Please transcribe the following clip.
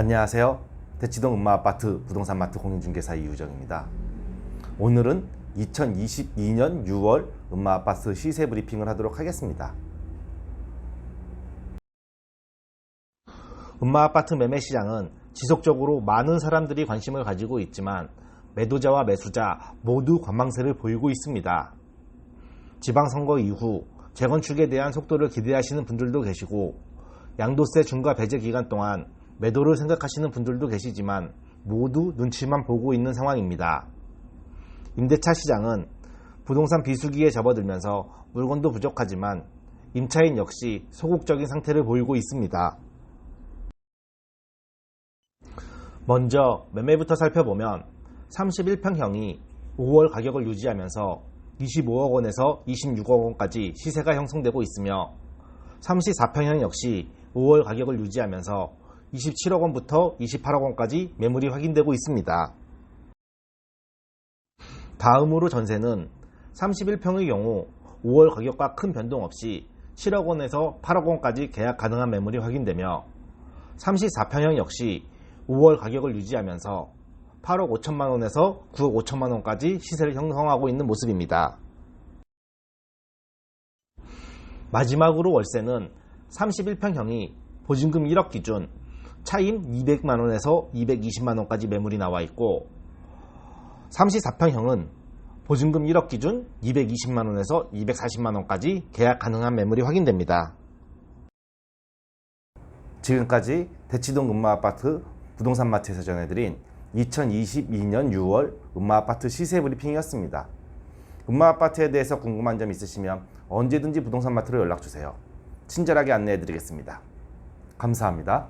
안녕하세요. 대치동 음마아파트 부동산마트 공인중개사 이유정입니다. 오늘은 2022년 6월 음마아파트 시세 브리핑을 하도록 하겠습니다. 음마아파트 매매 시장은 지속적으로 많은 사람들이 관심을 가지고 있지만 매도자와 매수자 모두 관망세를 보이고 있습니다. 지방선거 이후 재건축에 대한 속도를 기대하시는 분들도 계시고 양도세 중과 배제 기간 동안 매도를 생각하시는 분들도 계시지만 모두 눈치만 보고 있는 상황입니다. 임대차 시장은 부동산 비수기에 접어들면서 물건도 부족하지만 임차인 역시 소극적인 상태를 보이고 있습니다. 먼저 매매부터 살펴보면 31평형이 5월 가격을 유지하면서 25억 원에서 26억 원까지 시세가 형성되고 있으며 34평형 역시 5월 가격을 유지하면서 27억 원부터 28억 원까지 매물이 확인되고 있습니다. 다음으로 전세는 31평의 경우 5월 가격과 큰 변동 없이 7억 원에서 8억 원까지 계약 가능한 매물이 확인되며 34평형 역시 5월 가격을 유지하면서 8억 5천만 원에서 9억 5천만 원까지 시세를 형성하고 있는 모습입니다. 마지막으로 월세는 31평형이 보증금 1억 기준 차임 200만 원에서 220만 원까지 매물이 나와 있고 34평형은 보증금 1억 기준 220만 원에서 240만 원까지 계약 가능한 매물이 확인됩니다. 지금까지 대치동 음마아파트 부동산 마트에서 전해드린 2022년 6월 음마아파트 시세 브리핑이었습니다. 음마아파트에 대해서 궁금한 점 있으시면 언제든지 부동산 마트로 연락 주세요. 친절하게 안내해 드리겠습니다. 감사합니다.